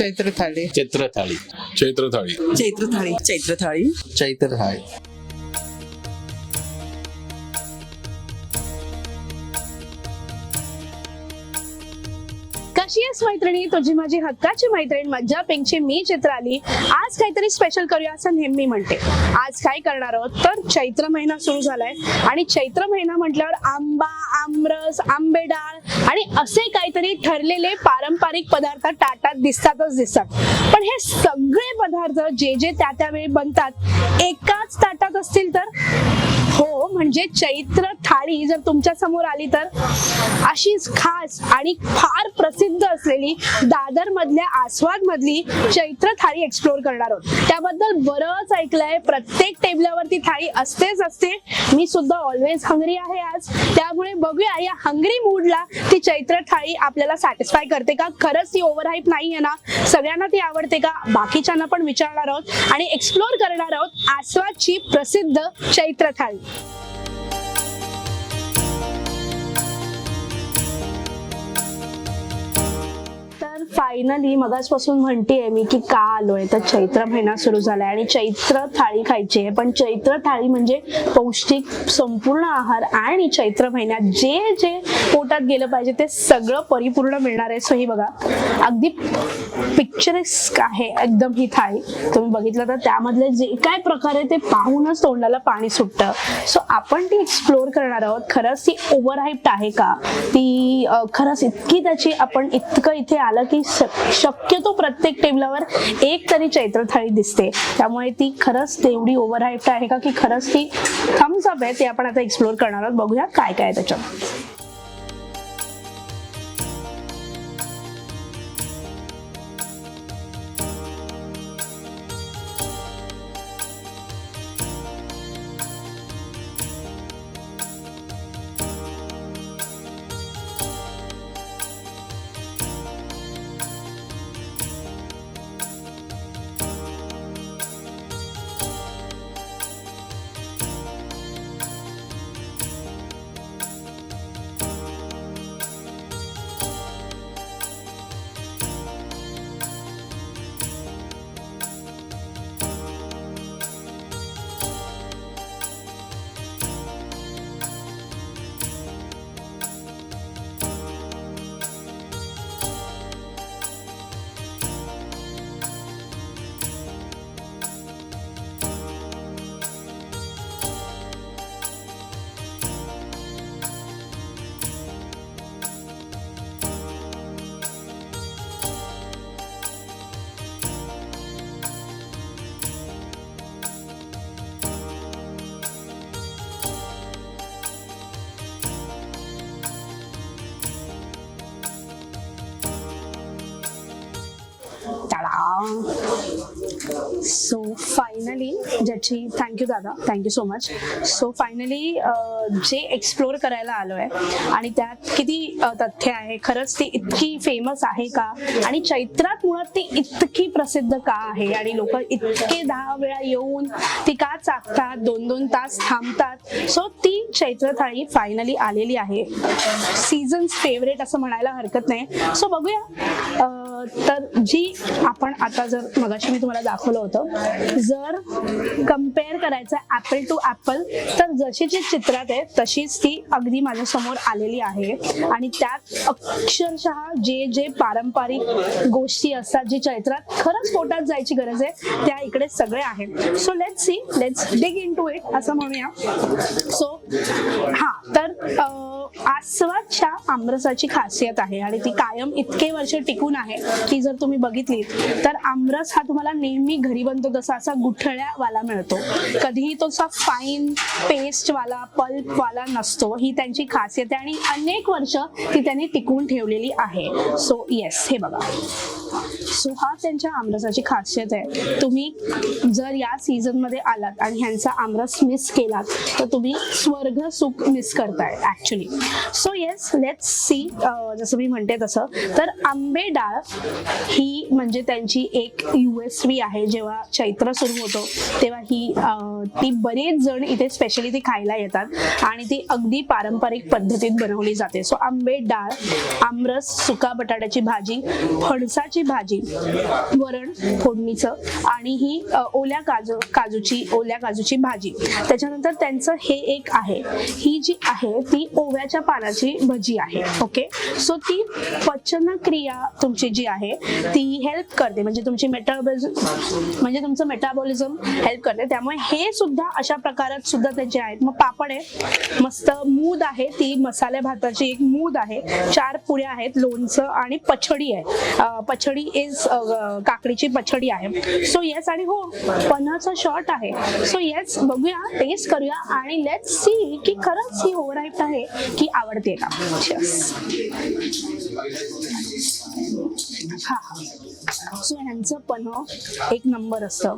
चैत्र थाळी चित्र थाळी चैत्र थाळी चैत्र थाळी चैत्र थाळी चैत्र थाळी कशी आहेस मैत्रिणी तुझी माझी हक्काची मैत्रीण मज्जा पिंकची मी चित्राली आज काहीतरी स्पेशल करूया असं नेहमी म्हणते. आज काय करणार आहोत? तर चैत्र महिना सुरू झालाय आणि चैत्र महिना म्हटल्यावर आंबा आमरस आंबे डाळ आणि असे काहीतरी ठरलेले पारंपरिक पदार्थ ताटात दिसतातच दिसतात. पण हे सगळे पदार्थ जे जे त्या त्यावेळी बनतात एकाच ताटात असतील तर? हो म्हणजे चैत्र थाळी जर तुमच्यासमोर आली तर? अशीच खास आणि फार प्रसिद्ध असलेली दादर मधल्या आस्वाद मधली चैत्र थाळी एक्सप्लोर करणार आहोत. त्याबद्दल बरंच ऐकलंय. प्रत्येक टेबलावरती थाळी असतेच असते. मी सुद्धा ऑलवेज हंगरी आहे आज. त्यामुळे बघूया या हंगरी मूडला ती चैत्र थाळी आपल्याला सॅटिस्फाय करते का? खरंच ती ओव्हर नाही आहे ना? सगळ्यांना ती आवडते का? बाकीच्यांना पण विचारणार आहोत आणि एक्सप्लोर करणार आहोत आस्वादची प्रसिद्ध चैत्र थाळी. फायनली मगाचपासून म्हणतेय मी की का आलोय? तर चैत्र महिना सुरू झालाय आणि चैत्र थाळी खायची आहे. पण चैत्र थाळी म्हणजे पौष्टिक संपूर्ण आहार आणि चैत्र महिन्यात जे जे पोटात गेलं पाहिजे ते सगळं परिपूर्ण मिळणार आहे. सो ही बघा अगदी पिक्चरिस्क आहे एकदम ही थाळी. तुम्ही बघितलं तर त्यामधले जे काय प्रकार आहे ते पाहूनच तोंडाला पाणी सुटतं. सो आपण ती एक्सप्लोर करणार आहोत. खरंच ती ओव्हर आहे का? ती खरंच इतकी त्याची आपण इतकं इथे आलं की श- शक्यतो प्रत्येक टेबलावर एक तरी चैत्र थाळी दिसते. त्यामुळे ती खरंच तेवढी ओव्हर आहे का की खरंच ती थम्स अप आहे ते आपण आता एक्सप्लोर करणार आहोत. बघूया काय काय त्याच्यात. त्याच्यात सो फायनली ज्याची थँक्यू दादा thank you so much so finally जे एक्सप्लोर करायला आलो आहे आणि त्यात किती तथ्य आहे खरंच ती इतकी फेमस आहे का? आणि चैत्रात मुळात ती इतकी प्रसिद्ध का आहे? आणि लोक इतके दहा वेळा येऊन ती का चाकतात दोन दोन तास थांबतात? सो ती चैत्र थाळी फायनली आलेली आहे. सीझन फेवरेट असं म्हणायला हरकत नाही. सो बघूया. तर जी आपण आता जर मगाशी मी तुम्हाला दाखवलं होतं जर कंपेअर करायचं ऍपल टू ऍपल तर जशी जी चित्रात आहे तशीच ती अगदी माझ्यासमोर आलेली आहे. आणि त्यात अक्षरशः जे जे पारंपरिक गोष्टी असतात जे चैत्रात खरंच पोटात जायची गरज आहे त्या इकडे सगळे आहेत. So let's see let's dig into it असं म्हणूया. सो हा तर आस्वादच्या आमरसाची खासियत आहे आणि ती कायम इतके वर्ष टिकून आहे की जर तुम्ही बघितली तर आमरस हा तुम्हाला नेहमी घरी बनतो तसा असा गुठळ्यावाला मिळतो. कधीही तो असा फाईन पेस्ट वाला पल्प वाला नसतो. ही त्यांची खासियत आहे आणि अनेक वर्ष ती त्यांनी टिकून ठेवलेली आहे. सो येस हे बघा. सो हा त्यांच्या आमरसाची खासियत आहे. तुम्ही जर या सीझनमध्ये आलात आणि ह्यांचा आमरस मिस केलात तर तुम्ही स्वर्ग सुख मिस करताय actually so yes let's see जसं मी म्हणते तसं तर आंबे डाळ ही म्हणजे त्यांची एक युएसवी आहे. जेव्हा चैत्र सुरू होतो तेव्हा ही ती बरेच जण इथे स्पेशली ती खायला येतात आणि ती अगदी पारंपरिक पद्धतीत बनवली जाते. सो आंबे डाळ आमरस सुका बटाट्याची भाजी फणसाची भाजी वरण फोडणीचं आणि ही ओल्या काजू काजूची ओल्या काजूची भाजी. त्याच्यानंतर त्यांचं हे एक आहे. ही जी आहे ती ओव्याच्या पानाची भजी आहे. ओके? सो ती पचनक्रिया तुमची जी आहे ती हेल्प करते. म्हणजे तुमची मेटाबॉलिझम म्हणजे तुमचं मेटाबॉलिझम हेल्प करते. त्यामुळे हे सुद्धा अशा प्रकारात सुद्धा त्याचे आहेत. मग पापड आहे. मस्त मूद आहे. ती मसाल्या भाताची एक मूद आहे. चार पुऱ्या आहेत. लोणचं आणि पछडी आहे. पछडी इज काकडीची पछडी आहे. सो येस आणि हो पन्हाचा शॉर्ट आहे. सो येस बघूया टेस्ट करूया आणि लेट सी की खरंच ही ओव्हर आहे की आवडते का? Cheers. हा सो ह्यांचं पन्ह एक नंबर असतं.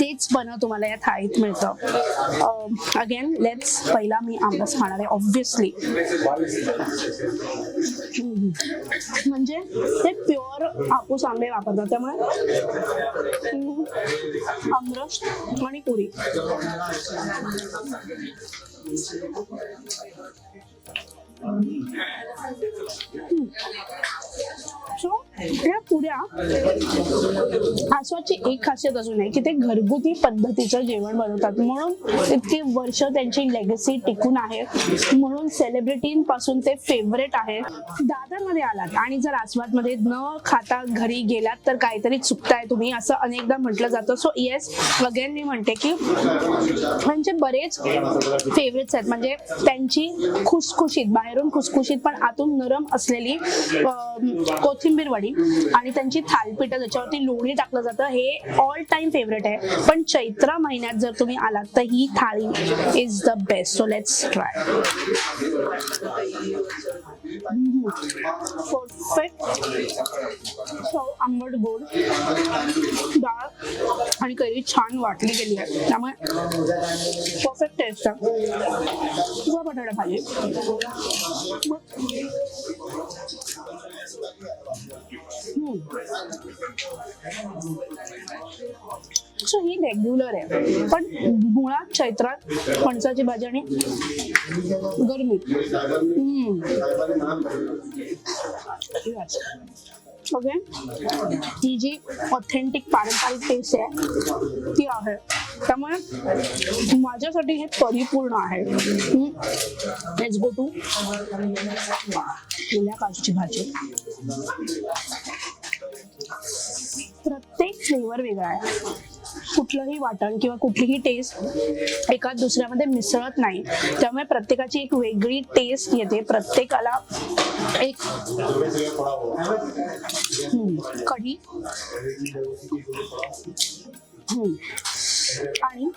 तेच पन्ह तुम्हाला या थाळीत मिळतं. अगेन लेट्स पहिला मी आंबस खाणार आहे ऑब्व्हियसली म्हणजे ते प्युअर हापूस आंबे वापरतात त्यामुळे आमरस आणि पुरी. सो या पुऱ्या आसवाची एक खासियत अजून आहे की ते घरगुती पद्धतीचं जेवण बनवतात. म्हणून इतकी वर्ष त्यांची लेगसी टिकून आहे. म्हणून सेलिब्रिटींपासून ते फेवरेट आहे. दादरमध्ये आलात आणि जर आस्वादमध्ये न खाता घरी गेलात तर काहीतरी चुकताय तुम्ही असं अनेकदा म्हटलं जातं. सो येस अगेन मी म्हणते की म्हणजे बरेच फेवरेट्स आहेत. म्हणजे त्यांची खुसखुशीत बाहेरून खुसखुशीत पण आतून नरम असलेली कोथिंबीर कोथिंबीर वडी आणि त्यांची थालपीठ ज्याच्यावरती लोणी टाकलं जातं हे ऑल टाइम फेवरेट आहे. पण चैत्रा महिन्यात जर तुम्ही आलात तर ही थाळी is the best so let's try perfect आंबट गोड डाळ आणि कैरी छान वाटली गेली आहे. त्यामुळे परफेक्ट टेस्ट आहे. बटाटा भाजी सो ही रेग्युलर आहे. पण मुळात चैत्रात फणसाची भाजी आणि गरमी. हम्म. ओके ही जी ऑथेंटिक पारंपरिक टेस्ट आहे ती आहे. त्यामुळे माझ्यासाठी हे परिपूर्ण आहे. लेट्स गो टू ओल्या काजूची भाजी. प्रत्येक फ्लेवर वेगळा आहे. कुठलंही वाटण किंवा कुठलीही टेस्ट एका दुसऱ्यामध्ये मिसळत नाही. त्यामुळे प्रत्येकाची एक वेगळी टेस्ट येते. प्रत्येकाला एक हम्म, कढी. हम्म. आणि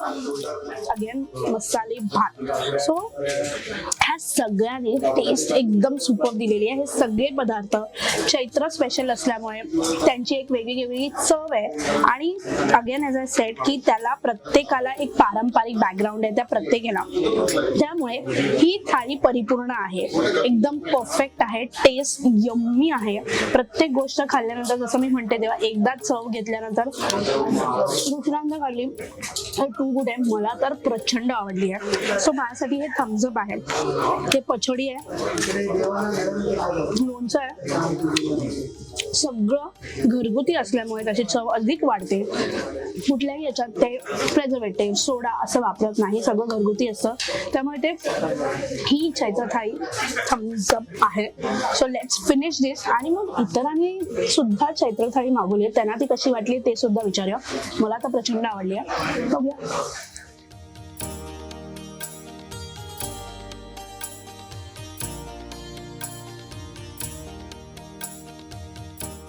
अगेन मसाले भात. सो ह्या सगळ्याने टेस्ट एकदम सुपर दिलेली आहे. हे सगळे पदार्थ चैत्र स्पेशल असल्यामुळे त्यांची एक वेगळी वेगळी चव आहे. आणि अगेन एज अ सेट की त्याला प्रत्येकाला एक पारंपरिक बॅकग्राऊंड आहे त्या प्रत्येकाला. त्यामुळे ही थाळी परिपूर्ण आहे. एकदम परफेक्ट आहे. टेस्ट यम्मी आहे. प्रत्येक गोष्ट खाल्ल्यानंतर जसं मी म्हणते तेव्हा एकदा चव घेतल्यानंतर दुसऱ्यांदा खाल्ली टू गुड आहे मला तर प्रचंड आवडली आहे. सो माझ्यासाठी हे थम्सअप आहे. हे पछडी आहे. लोणचं आहे. सगळं घरगुती असल्यामुळे त्याची चव अधिक वाढते. कुठल्याही याच्यात ते प्रेझर्वेटिव्ह सोडा असं वापरत नाही. सगळं घरगुती असतं. त्यामुळे ते ही चैत्र थाळी थम्सअप आहे. सो लेट्स फिनिश दिस आणि मग इतरांनी सुद्धा चैत्र थाळी मागवली आहे. त्यांना ती कशी वाटली ते सुद्धा विचारूया. मला तर प्रचंड आवडली आहे. बघूया.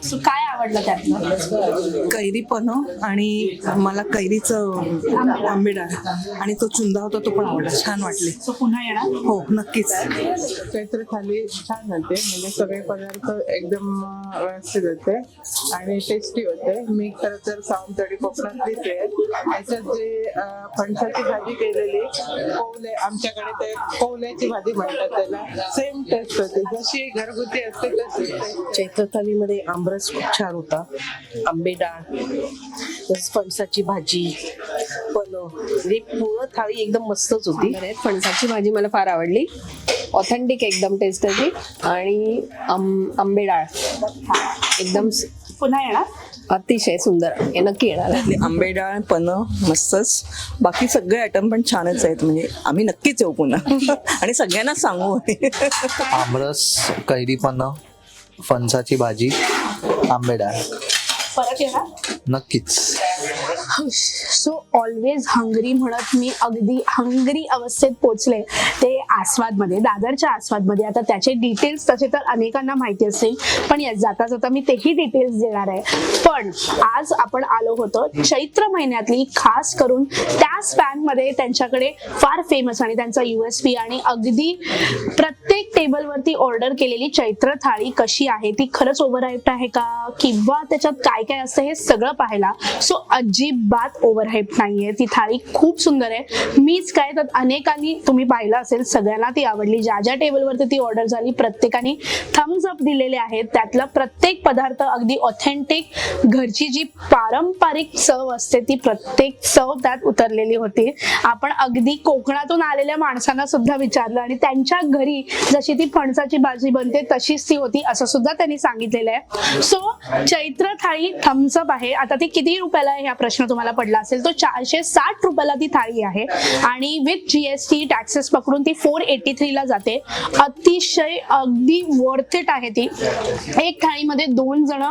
So, काय आवडलं त्यातलं कैरी पण आणि मला कैरीचं आंबेडा आणि तो चुंदा होता तो पण आवडला. छान वाटले. सो पुन्हा येणार? हो नक्कीच. चैत्र थाली छान होते. म्हणजे सगळे पदार्थ एकदम व्यवस्थित होते. आणि टेस्टी होते. मी खरं तर सावंतवाडी कोकणातलीच आहे. याच्यात जे फणसाची भाजी केलेली कोवले आमच्याकडे ते कोवल्याची भाजी म्हणतात त्याला. सेम टेस्ट होते. जशी घरगुती असते तशी. चैत्र थालीमध्ये आमरस खूप छान होता. आंबे डाळ तसंच फणसाची भाजी पलो म्हणजे पूर्ण थाळी एकदम मस्तच होती. फणसाची भाजी मला फार आवडली. ऑथेंटिक एकदम टेस्ट त्याची आणि आंबे डाळ. एकदम पुन्हा येणार? अतिशय सुंदर. हे नक्की येणार. आंबे डाळ पन मस्तच. बाकी सगळे आयटम पण छानच आहेत. म्हणजे आम्ही नक्कीच येऊ पुन्हा. आणि सगळ्यांना सांगू. आमरस कैरी पन्ह फणसाची भाजी. आंबे डाळ परत येणार? नक्कीच. सो ऑलवेज हंगरी म्हणत मी अगदी हंगरी अवस्थेत पोचले ते आस्वादमध्ये दादरच्या आस्वादमध्ये. आता त्याचे डिटेल्स तसे तर अनेकांना माहिती असतील पण या जाता जाता मी तेही डिटेल्स देणार आहे. पण आज आपण आलो होतो चैत्र महिन्यातली खास करून त्या स्पॅनमध्ये त्यांच्याकडे फार फेमस आणि त्यांचा युएसपी आणि अगदी प्रत्येक टेबलवरती ऑर्डर केलेली चैत्र थाळी कशी आहे ती खरंच ओव्हर आहे का? किंवा त्याच्यात काय काय असतं हे सगळं पाहायला. सो अजिब अजिबात ओव्हरहाईप नाहीये. ती थाळी खूप सुंदर आहे. मीच काय तर अनेकांनी तुम्ही पाहिलं असेल सगळ्यांना ती आवडली. ज्या ज्या टेबलवरती ती ऑर्डर झाली प्रत्येकाने थम्स अप दिलेले आहेत. त्यातला प्रत्येक पदार्थ अगदी ऑथेंटिक घरची जी पारंपरिक चव असते ती प्रत्येक चव त्यात उतरलेली होती. आपण अगदी कोकणातून आलेल्या माणसांना सुद्धा विचारलं आणि त्यांच्या घरी जशी ती फणसाची भाजी बनते तशीच ती होती असं सुद्धा त्यांनी सांगितलेलं आहे. सो चैत्र थाळी थम्सअप आहे. आता ती किती रुपयाला आहे? हा प्रश्न तुम्हाला पडला असेल तो चारशे साठ रुपयाला ती थाळी आहे. आणि विथ जीएसटी टॅक्सेस पकडून ती फोर एटी थ्रीला जाते. अतिशय अगदी वर्थ इट आहे ती. एक थाळीमध्ये दोन जण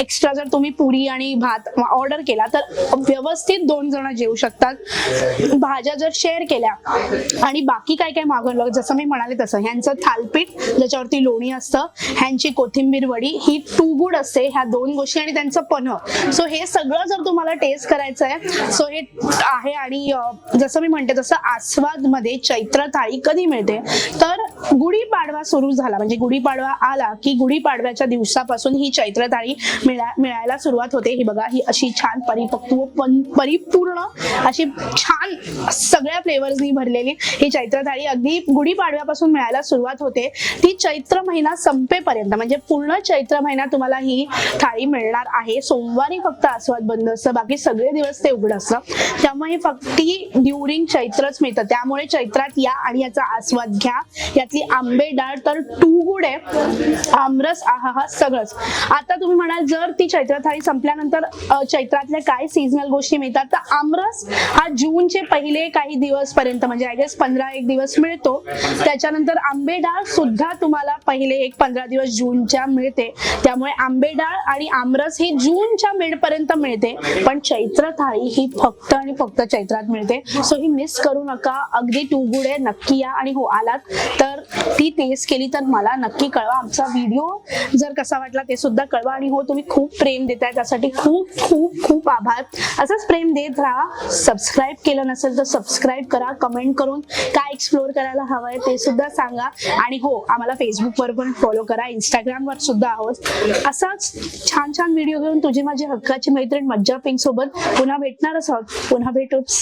एक्स्ट्रा जर तुम्ही पुरी आणि भात ऑर्डर केला तर व्यवस्थित दोन जण जेवू शकतात. भाज्या जर शेअर केल्या आणि बाकी काय काय मागवलं जसं मी म्हणाले तसं ह्यांचं थालपीठ ज्याच्यावरती लोणी असतं ह्यांची कोथिंबीर वडी ही टू गुड असते ह्या दोन गोष्टी आणि त्यांचं पन्ह. सो हे सगळं जर तुम्हाला टेस्ट करायचं आहे सो हे आहे आणि जसं मी म्हणते तसं आस्वादमध्ये चैत्र थाळी कधी मिळते? तर गुढीपाडवा सुरू झाला. म्हणजे गुढीपाडवा आला की गुढीपाडव्याच्या दिवसापासून ही चैत्र थाळी मिळा मिळायला सुरुवात होते. ही बघा ही अशी छान परिपक्व परिपूर्ण अशी छान सगळ्या फ्लेवर्सनी भरलेली ही चैत्र थाळी अगदी गुढीपाडव्यापासून मिळायला सुरुवात होते. ती चैत्र महिना संपेपर्यंत म्हणजे पूर्ण चैत्र महिना तुम्हाला ही थाळी मिळणार आहे. सोमवारी फक्त आस्वाद बंद असतं. बाकी सगळे दिवस ते उघड असतं. त्यामुळे फक्त ड्युरिंग चैत्रच मिळतं. त्यामुळे चैत्रात या आणि याचा आस्वाद घ्या. यातली आंबे डाळ तर टू गुड आहे. आमरस आहा हा सगळंच. आता तुम्ही म्हणाल जर ती चैत्र थाळी संपल्यानंतर चैत्रातल्या काय सीझनल गोष्टी मिळतात? तर आमरस हा जूनचे पहिले काही दिवस पर्यंत म्हणजे आय गेस पंधरा एक दिवस मिळतो. त्याच्यानंतर आंबे डाळ सुद्धा तुम्हाला पहिले एक पंधरा दिवस जूनच्या मिळते. त्यामुळे आंबे डाळ आणि आमरस ही जूनच्या मिड पर्यंत मिळते. पण चैत्र चैत्र थाळी ही फक्त आणि फक्त चैत्रात मिळते. सो ही मिस करू नका. अगदी टू गुड आहे नक्की या आणि हो आलात. तर ती टेस्ट केली तर मला नक्की कळवा. आमचा व्हिडिओ जर कसा वाटला ते सुद्धा कळवा. आणि हो तुम्ही खूप प्रेम देताय. त्यासाठी खूप खूप खूप आभार. असंच प्रेम देत राहा. सबस्क्राईब केलं नसेल तर सबस्क्राईब करा. कमेंट करून काय एक्सप्लोर करायला हवंय ते सुद्धा सांगा. आणि हो आम्हाला फेसबुकवर पण फॉलो करा. इंस्टाग्रामवर सुद्धा आहोत. असाच छान छान व्हिडिओ घेऊन तुझी माझी हक्काची मैत्रीण मज्जा पिंक सोबत पुन्हा भेटणारच आहोत. पुन्हा भेटूच.